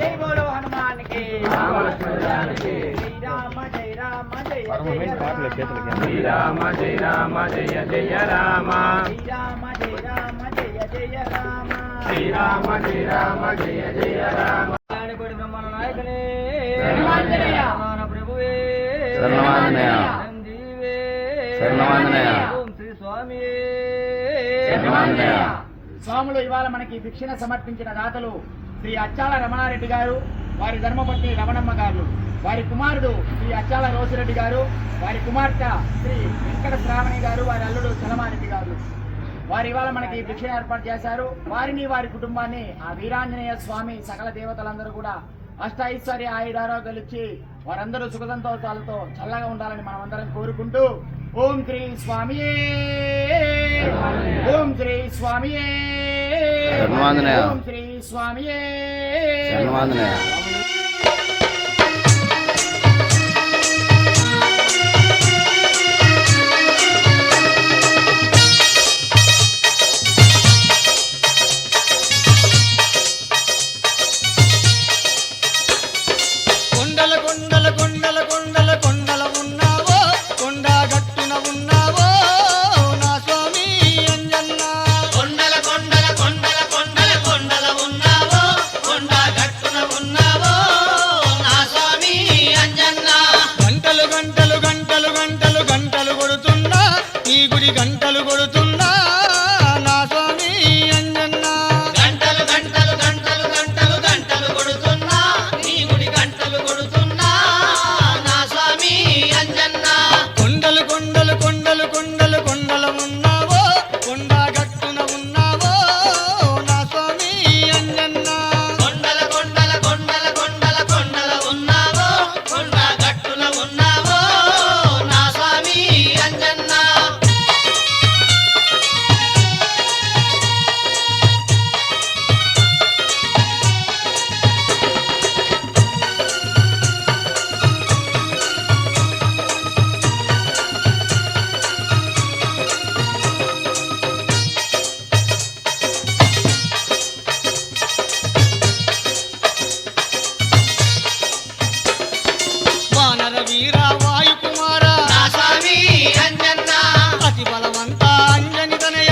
జై బోలో హనుమాన్కి. జై రామ జై రామ జయ జయ రామ. శ్రీరామ జయ రామ జయ జయ రామ. జయ జయ రామ. శ్రీరామ జయ జయ జయ నాయకుడి బ్రహ్మణ ప్రభువే. ఓం శ్రీ శరణాంజనేయ. స్వాములు ఇవాళ మనకి భిక్షణ సమర్పించిన దాతలు శ్రీ అచ్చాల రమణారెడ్డి గారు వారి ధర్మపత్ని రమణమ్మ గారు వారి కుమారుడు శ్రీ అచ్చాల రోసిరెడ్డి గారు వారి కుమార్తె శ్రీ వెంకట శ్రావణి గారు వారి అల్లుడు చలమారెడ్డి గారు. వారు ఇవాళ మనకి భిక్ష ఏర్పాటు చేశారు. వారిని వారి కుటుంబాన్ని ఆ వీరాంజనేయ స్వామి సకల దేవతలందరూ కూడా అష్టైశ్వర్య ఆయుధారోగ్యాలు ఇచ్చి వారందరూ సుఖ సంతోషాలతో చల్లగా ఉండాలని మనం అందరం కోరుకుంటూ ఓం శ్రీ స్వామియే. ఓం శ్రీ స్వామియే. శరణాంజనేయ. ఓం శ్రీ స్వామియే శరణాంజనేయ. కొండల కొండల కొండల కొండల కొండల ఉన్నావో కొండలు కొండ అంజని తనయ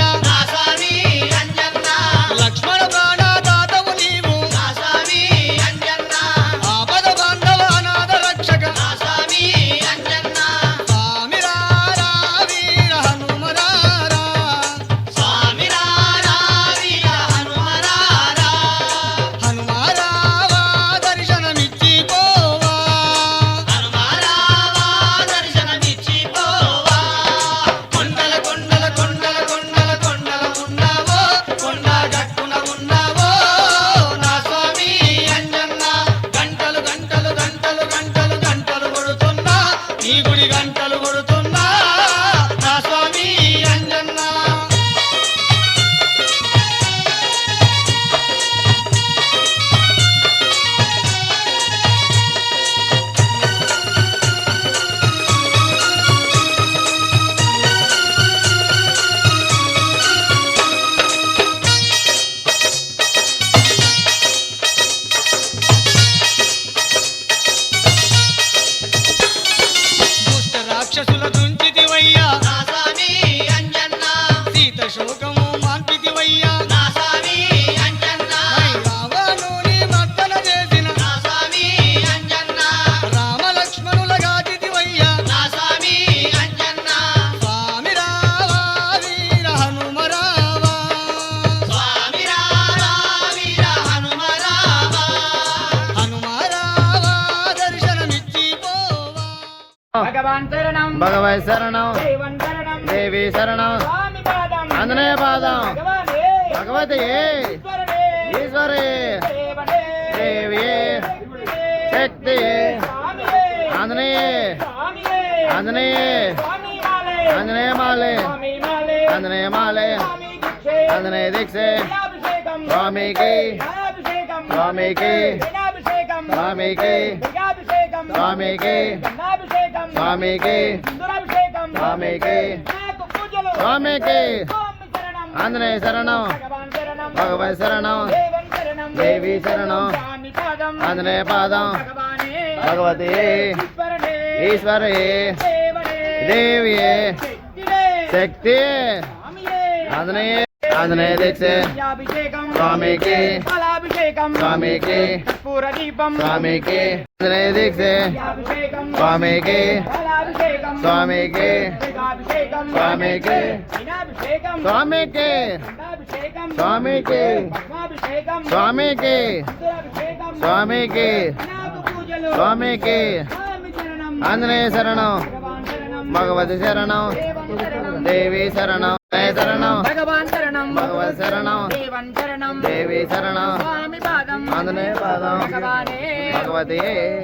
భగవాన్ శరణం భగవత్ శరణం దైవం శరణం దేవి శరణం స్వామి పాదం ఆంజనేయ పాదం భగవానే భగవతి ఈశ్వరుడే ఈశ్వరి దేవడే దేవియే శక్తి స్వామియే ఆంజనేయ స్వామియే ఆంజనేయ స్వామి మాలే ఆంజనేయ మాలే స్వామి మాలే ఆంజనేయ మాలే స్వామి దీక్షే ఆంజనేయ దీక్షే అభిషేకం స్వామికి అభిషేకం స్వామికి అభిషేకం స్వామికి అభిషేకం స్వామికి అభిషేకం స్వామికి దురభిషేకం స్వామికి నాకు పూజలు. స్వామికి ఆంజనేయ శరణం భగవాన్ శరణం దేవం శరణం ఆంజనేయ పాదం భగవతి ఈశ్వరే దేవియే శక్తి ఆంజనేయ. ఆంజనేయ దీక్ష అభిషేకం స్వామికి ఫలాభిషేకం స్వామికి కర్పూర దీపం స్వామికి ఆంజనేయ దీక్ష అభిషేకం స్వామికి ఫలాభిషేకం స్వామికి అభిషేకం స్వామికి వినాభిషేకం స్వామికి అభిషేకం స్వామికి పద్మాభిషేకం స్వామికి అభిషేకం స్వామికి వినాయక పూజలు స్వామికి స్వామి శరణం ఆంజనేయ శరణం భగవాన్ శరణం భగవతి శరణం దేవం శరణం దేవి శరణం. భగవాన్ శరణం. భగవతి శరణం. దేవం శరణం దేవి శరణం స్వామి పాదం ఆంజనేయ పాదం భగవానే భగవతి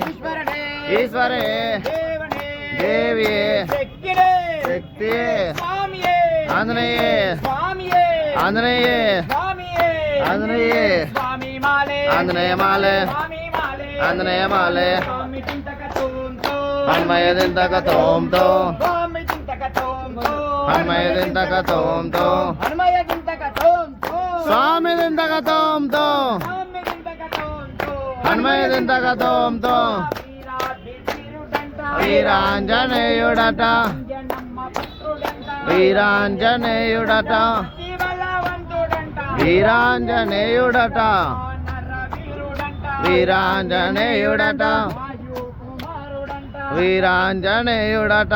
ఈశ్వరనే ఈశ్వరే దేవనే దేవి శక్తినే శక్తి స్వామియే ఆంజనేయ స్వామియే ఆంజనేయ స్వామియే ఆంజనేయ స్వామి మాలే ఆంజనేయ మాలే ఆంజనేయ మాలే స్వామి చింతక హన్మయ స్వామి తోంతో హన్మయ దింతక స్వామి దింతక హన్మయ దింతక వీరాంజనేయుడట. వీరాంజనేయుడట. వీరాంజనేయుడట. వీరాంజనేయుడట.